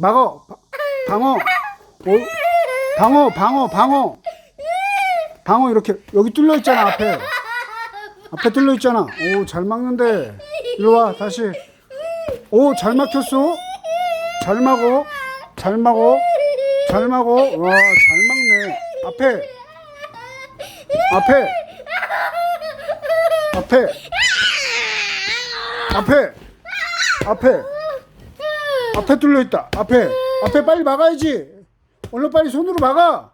막어. 바- 방어. 오, 방어, 방어, 방어. 방어 이렇게 여기 뚫려 있잖아 앞에. 앞에 뚫려 있잖아. 오, 잘 막는데. 이리 와 다시. 오, 잘 막혔어. 잘 막어. 잘 막어. 잘 막어. 와, 잘 막네. 앞에. 앞에. 앞에. 앞에. 앞에. 앞에 뚫려 있다. 앞에. 앞에 빨리 막아야지. 얼른 빨리 손으로 막아.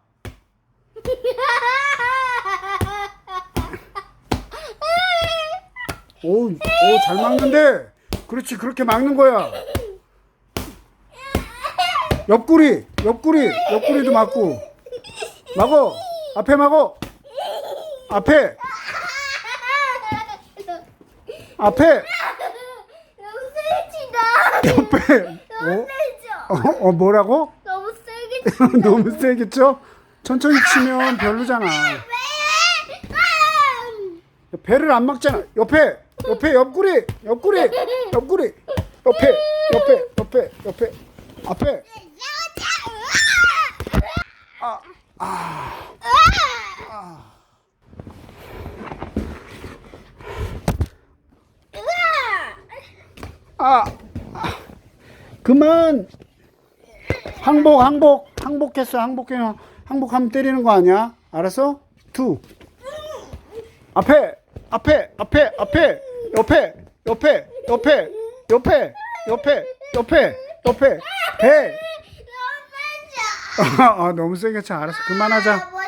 오, 오, 잘 막는데. 그렇지, 그렇게 막는 거야. 옆구리, 옆구리, 옆구리도 막고. 막어. 앞에 막어. 앞에, 앞에. 옆에. 어? 어, 어 뭐라고? 너무 세게. 너무 세게 쳐? 천천히 치면 별로잖아. 배를 안 막잖아. 옆에, 옆에, 옆구리, 옆구리, 옆구리, 옆에, 옆에, 옆에, 옆에, 앞에. 아, 아, 아, 아. 그만. 항복, 항복, 항복했어, 항복해. 항복하면 때리는 거 아니야? 알았어? 투. 앞에, 앞에, 앞에, 앞에, 옆에, 옆에, 옆에, 옆에, 옆에, 옆에, 옆에, 배. 아, 아, 너무 세게 쳐. 알았어. 그만하자. 뭐